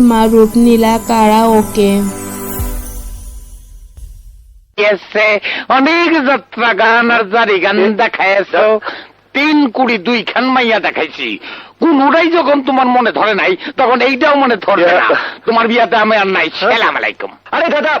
মারুফ নীলা কারা ওকে অনেক যাত্রা গান আর জারি গান দেখাইছ তিন কুড়ি দুই খান মাইয়া দেখাইছি। কোনটাই যখন তোমার মনে ধরে নাই তখন এইটাও মনে ধরে না। তোমার বিয়াতে আমি আর নাই। সালাম আলাইকুম। আরে দাদা!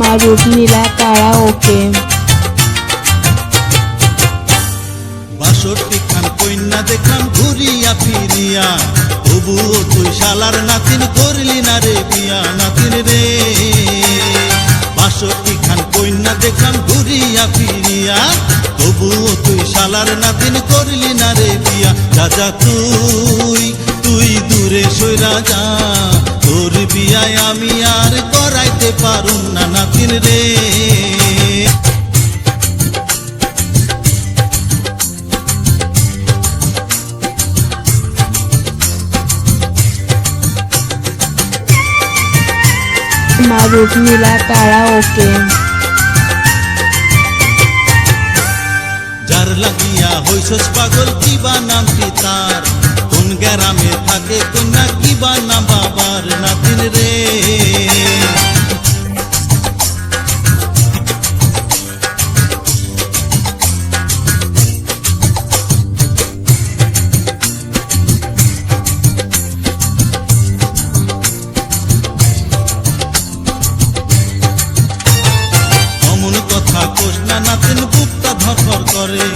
মারুফ নীলা কারা ওকে। বাষট্টি খান কন্যা দেখলাম ঘুরিয়া ফিরিয়া, তবুও তুই শালার নাতিন করলি না রে বিয়া নাতিন রে। বাষট্টি খান কন্যা দেখলাম ঘুরিয়া ফিরিয়া, তবুও তুই শালার নাতিন করলি না রে বিয়া। রাজা তুই তুই দূরে সইরা যা, তোর বিয়ায় আমি আর পারুম না নাতিন রে। মারুফ নীলা কারা ওকে। যার লাগিয়া হইছস পাগল কিবা নাম পিতার কোন গ্রামে থাকে কন্যা কিবা নাম কোষ বুকটা ধরফর করে।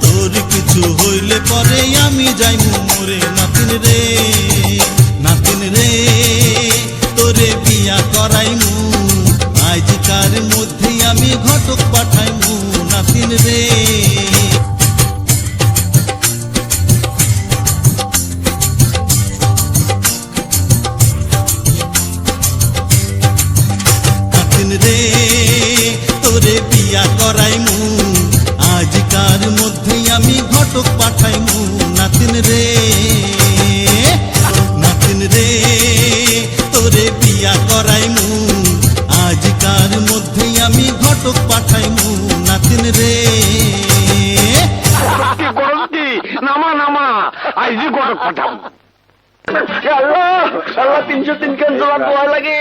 তোর কিছু হইলে পরে আমি যাই মরে। নাতিন রে নাতিন রে, তোরে বিয়া করাইমু। আজকার মধ্যে আমি ঘটক পাঠাইমু। নাতিন রে। নাতিন রে, তোরে বিয়া করাইমু। নাতিন রে নাতিন রে, তোরে বিয়া করাইমু। আজকার মধ্যে আমি ঘটক পাঠাইমু, নাতিন রে। নামা নামা, আইজি গড় পাঠাম আল্লাহ আল্লাহ তিনশো তিন খান লাগে?